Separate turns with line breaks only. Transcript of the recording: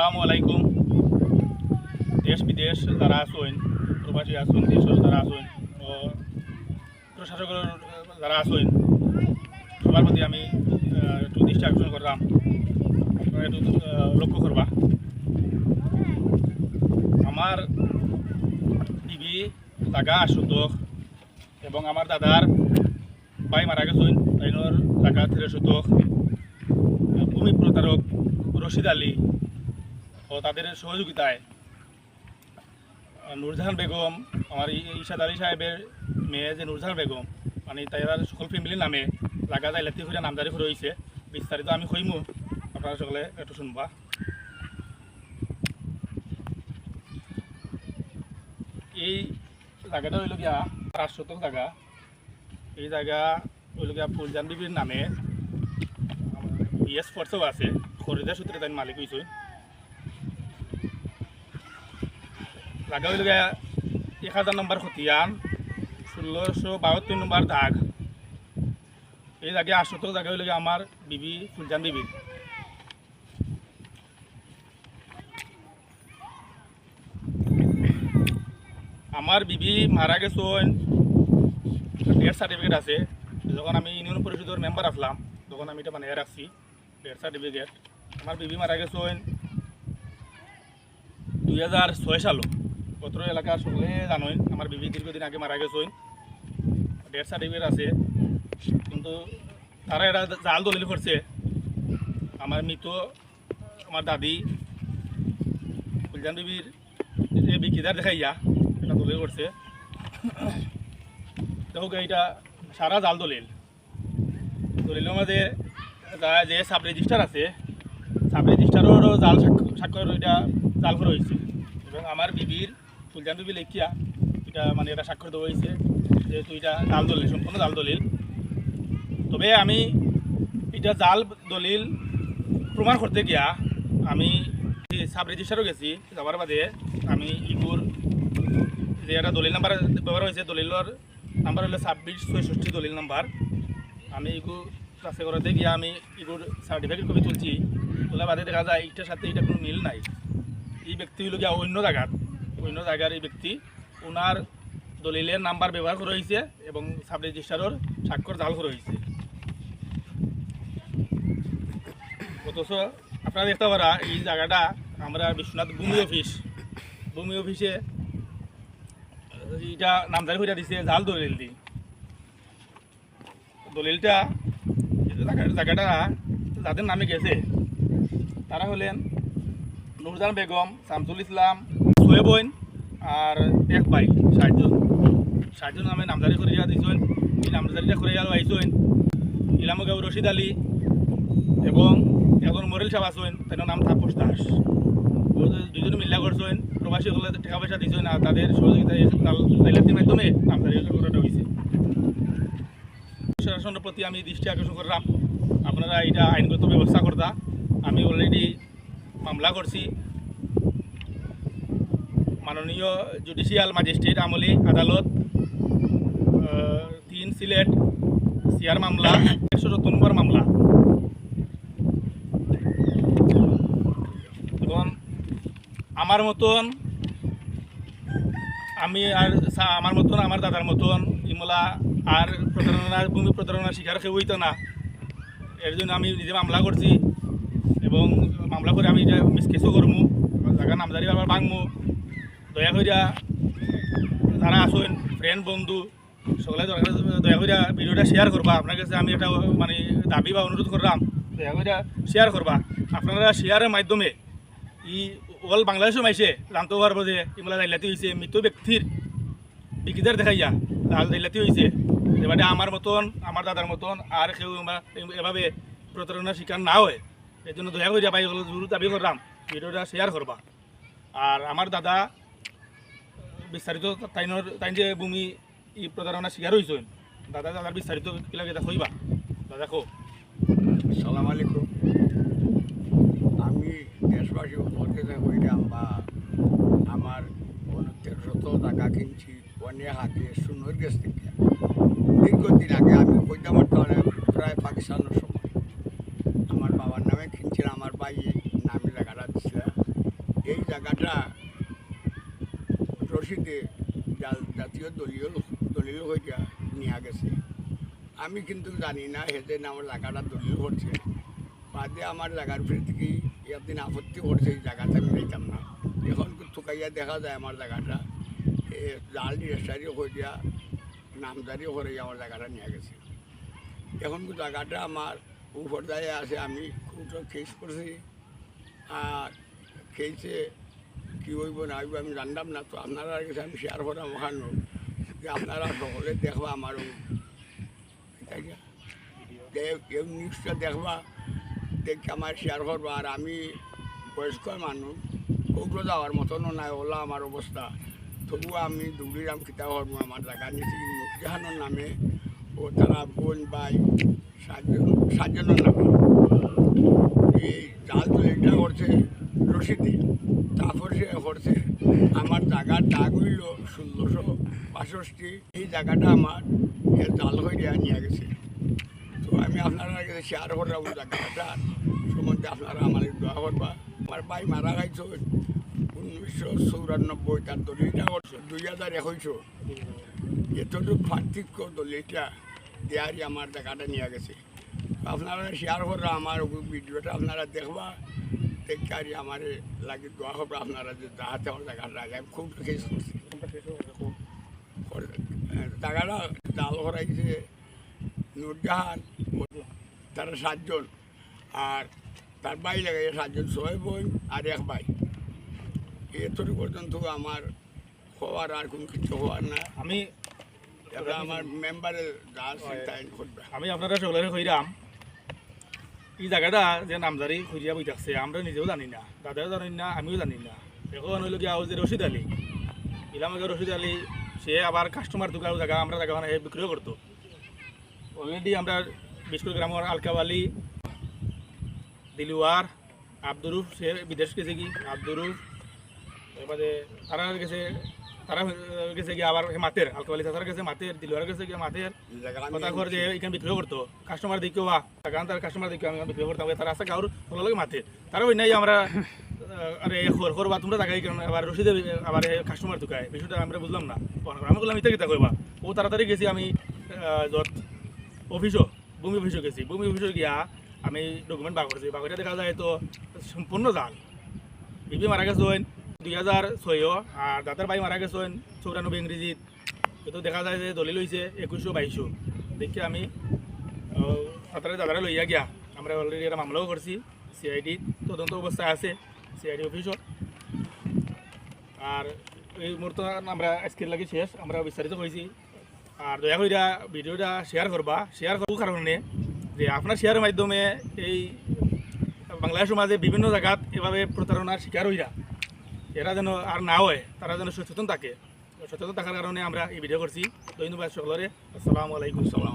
আসসালামু আলাইকুম। দেশ বিদেশ যারা আছেন, প্রবাসী আছেন দেশের যারা আছেন, ও প্রশাসকের যারা আছেন, সবার প্রতি আমি একটু দৃষ্টি আকর্ষণ করলাম। একটু লক্ষ্য করবা। আমার টিভি জাগা শতক এবং আমার দাদার ভাই মারা গেছেন, তাইনোর জাগা তেরো শতক ভূমি প্রতারক রশিদ আলী। ও তাদের সহযোগিতায় নূরজাহান বেগম, আমার ইশাদ আলী সাহেবের মেয়ে যে নূরজাহান বেগম মানে তাইরার সকল ফ্যামিলির নামে লাগা যায় করে নামজারি করে হয়েছে বিস্তারিত আমি কইমু, আপনারা সকলে একটু শুনবা। এই জায়গাটা হইল গিয়া পাঁচ শতক জায়গা। এই জায়গা হইল গিয়া ফুলজান বিবির নামে বিএস ফোর্সও আছে। খরিদার সূত্রে তাই মালিক হয়েছে জায়গা হইল এক হাজার নম্বর খতিয়ান, ষোলোশো বাহাত্তর নম্বর দাগ। এই জায়গায় শতক জায়গা হইল আমার বিবি, ফুলজান বিবি। আমার বিবি মারা গেছেন ডেথ সার্টিফিকেট আছে। যখন আমি ইউনিয়ন পরিষদের মেম্বার আসলাম, তখন আমি এটা বানিয়ে রাখছি ডেথ সার্টিফিকেট আমার বিবি মারা গেছেন দুই হাজার ছয় সালো। পত্র এলাকার সকলে জানোই আমার বিবি দীর্ঘদিন আগে মারা গেছেন ডেথ সার্টিফিকেট আছে কিন্তু তারা এটা জাল দলিল করছে আমার মৃত আমার দাদি ফুলজান বিবির যে বিকিদার দেখাইয়া এটা দলিল করছে দেখো এটা সারা জাল দলিল দলিলের মাঝে যা- সাব রেজিস্টার আছে সাব রেজিস্টারেরও জাল স্বাক্ষর এটা জাল করা হয়েছে এবং আমার বিবির ফুলজান বিবি লেখিয়া এটা মানে এটা স্বাক্ষর দেওয়া হয়েছে যেহেতু এটা জাল দলিল, সম্পূর্ণ জাল দলিল। তবে আমি এটা জাল দলিল প্রমাণ করতে গিয়া আমি সাব রেজিস্টারও গেছি যাওয়ার বাদে আমি ইগুর যে একটা দলিল নাম্বার ব্যবহার হয়েছে, দলিলের নাম্বার হলো ছাব্বিশ ছয়ষষ্টি দলিল নাম্বার। আমি ইগু কাছে করাতে গিয়ে আমি ইগুর সার্টিফিকেট কপি তুলছি। তোলা বাদে দেখা যায়, এইটার সাথে এটা কোনো মিল নাই। এই ব্যক্তি হলো গিয়া অন্য জায়গার। অন্য জায়গার এই ব্যক্তি ওনার দলিলের নাম্বার ব্যবহার করা হয়েছে এবং সাব রেজিস্টারের স্বাক্ষর জাল করা হয়েছে। অথচ আপনারা দেখতে পারা, এই জায়গাটা আমরা বিশ্বনাথ ভূমি অফিস। ভূমি অফিসে, এইটা নামজারি করে দিছে জাল দলিল দি। দলিলটা জায়গা- জায়গাটা যাদের নামে গেছে, তারা হলেন নুরজান বেগম, শামসুল ইসলাম সোয়েবইন আর এক ভাই ষাটজন ষাটজন নামে নামজারি করে দিয়েছেন এই নামজারিটা করে গেল আইসেন ইলামগাঁও রশিদ আলী এবং একজন মরেল সাহেব আছেন তার নাম তাপস দাস। দুজন মিল্লা করছেন প্রবাসী হলে টাকা পয়সা দিয়েছেন আর তাদের তাইলাতির মাধ্যমে নামজারি করাটা হয়েছে প্রশাসনের প্রতি আমি দৃষ্টি আকর্ষণ করলাম আপনারা এটা আইনগত ব্যবস্থা করতা আমি অলরেডি মামলা করছি মাননীয় জুডিশিয়াল ম্যাজিস্ট্রেট আমলি আদালত তিন সিলেট, সিয়ার মামলা, একশো সত্তর নম্বর মামলা। এবং আমার মতন, আমি আর আমার মতন, আমার দাদার মতন, ইমলা আর প্রতারণার, ভূমি প্রতারণার শিকার কেউ হইতো না। এর জন্য আমি নিজে মামলা করছি এবং মামলা করে আমি এটা মিসকেসও করমু জায়গা নামজারি আবার ভাঙমু। দয়া করিয়া যারা আসুন ফ্রেন্ড বন্ধু, সকলে দয়া- করিয়া ভিডিওটা শেয়ার করবা। আপনার কাছে আমি এটা মানে দাবি বা অনুরোধ করলাম, দয়া করিয়া শেয়ার করবা। আপনারা শেয়ারের মাধ্যমে ই অল বাংলাদেশও মাইছে জানতে পারব যে ইমলা জাইলাতি হয়েছে মৃত ব্যক্তির বিকিদার দেখাইয়া লাল জাইলাতি হয়েছে এবারে আমার মতন, আমার দাদার মতন আর কেউ এভাবে প্রতারণার শিকার না হয়। এই জন্য দয়া করিয়া ভাই জরুর দাবি করলাম, ভিডিওটা শেয়ার করবা। আর আমার দাদা বিস্তারিত তাইনের তাই যে ভূমি ই প্রতারণার শিকার হয়েছেন দাদা দাদার বিস্তারিত কিলা কেটা কইবা। দাদা কো
সালাম আলাইকুম। আমি দেশবাসী বলতে কইলাম বা আমার তেরোশত টাকা কিনছি অনেক আগে সুন্দর গেছ থেকে দীর্ঘদিন আগে আমি কইতাম প্রায় পাকিস্তানের সময়। আমার বাবার নামে কিনছিলাম আমার ভাই নামে লেখাটা এই জায়গাটা জা- জাতীয় দলীয় দলীয় হইয়া নিয়ে গেছে আমি কিন্তু জানি না হেতে আমার জায়গাটা দলীয় করছে বাদে আমার জায়গার উপরে থেকে একদিন আপত্তি করছে এই জায়গাটা আমি যাইতাম না এখন থুকাইয়া দেখা যায় আমার জায়গাটা জাল রেস্টারি হইয়া নামজারি করে আমার জায়গাটা নিয়ে গেছে এখন জায়গাটা আমার উপর দায়ে আছে, আমি খুব কেস করছি আর খেয়েছে কী হইব না হইব আমি জানতাম না, তো আপনারা কাছে আমি শেয়ার করাম ওখানে যে আপনারা সকলে দেখবা দে- কেউ নিউজটা দেখবা, দেখে আমার শেয়ার করবা। আর আমি বয়স্ক মানুষ, কৌটো যাওয়ার মতনও নাই, ওলা আমার অবস্থা। তবুও আমি দৌড়িরাম কিতা করব আমার জায়গা নিচে নুরজাহানোর নামে ও তারা বোন, ভাই, সাতজন, সাতজনের নামে। এই জাল তো এটা করছে রশিদে। তারপর সে করছে। আমার জায়গার দাগ হইল ষোলোশো বাষট্টি। এই জায়গাটা আমার জাল হয়ে নিয়ে গেছে। তো আমি আপনারা কাছে শেয়ার করলাম জায়গাটা। সম্বন্ধে আপনারা আমার দোয়া করবা। আমার ভাই মারা গেছে উনিশশো চৌরানব্বই, তার দলিলটা করছে দুই হাজার একুশশো এতটুকু পার্থক্য দলিলটা দেয়ারই আমার জায়গাটা নিয়ে গেছে। আপনারা শেয়ার করবা আমার ভিডিওটা, আপনারা দেখবা। দেখে আর আমার লাগে দোয়া করবা আপনারা যে যাহাতে আমার জায়গাটা আমি খুব করে- জায়গাটা জাল করাইছে নুরজাহান তারা সাতজন আর তার ভাই লাগাইছে সাতজন ছয় বোন আর এক ভাই। এতটুকু পর্যন্ত আমার হওয়ার আর কোনো কিছু হওয়ার না।
আমি
আমার মেম্বারের
আমি আপনারা সকলের কইরাম এই জায়গাটা যে নামজারি খুঁজিয়া বই থাকছে আমরা নিজেও জানি না, দাদাও জানি না, আমিও জানি না। এখন হইল গিয়া যে রশিদ আলী ইলাম রশিদ আলী, সে আবার কাস্টমার দোকান জায়গা আমরা জায়গা মানে বিক্রিও করতো অলরেডি আমরা বিস্কুট গ্রামের আলকাবালি দিলুয়ার আব্দুরুফ সে বিদেশ গেছে কি আব্দুরুফ এবারে তারা গেছে তারা গেছে কি আবার মাতের, আলকাবালি তারা গেছে, মাতের দিলুয়ার গেছে কি মাতের। কথা ঘর যে এখানে বিক্রি করতো কাস্টমার দেখো বা কারণ তার কাস্টমার দেখো আমি বিক্রি করতাম। তারা আছে কারোর ভালো লাগে মাতে তারা ওই নাই আমরা আরে, খর খর বা তোমরা তাকাই কেন? আবার রসিদে আবার কাস্টমার ঢুকায়। বিষয়টা আমরা বুঝলাম না। আমি বললাম ইতা কিতা কইবা। ও তাড়াতাড়ি গেছি আমি যত অফিসও, ভূমি অফিসও গেছি। ভূমি অফিসে গিয়া আমি ডকুমেন্ট বাগ করছি। বাগরে দেখা যায় তো সম্পূর্ণ জাল। বিবি মারা গেছেন দুই হাজার ছয়ও আর দাদার ভাই মারা গেছেন চৌরানব্বই ইংরেজিত কিন্তু দেখা যায় যে দলিল হয়েছে একুশশো বাইশশো দেখি আমি তাড়াতাড়ি দাদারা লইয়া গিয়া। আমরা অলরেডি একটা মামলাও করছি সিআইডি তদন্ত অবস্থায় আছে সিআইডি অফিসও আর এই মুহূর্তে আমরা আজকের লাগে শেষ। আমরা বিস্তারিত হয়েছি আর দয়া করে ভিডিওটা শেয়ার করবা শেয়ার করব কারণে যে আপনার শেয়ারের মাধ্যমে এই বাংলাদেশ সমাজে বিভিন্ন জায়গাত এভাবে প্রতারণার শিকার হইরা এরা যেন আর না হয়, তারা যেন সচেতন থাকে। সচেতন থাকার কারণে আমরা এই ভিডিও করছি। ধন্যবাদ সকলের, আসসালামু আলাইকুম,
সালাম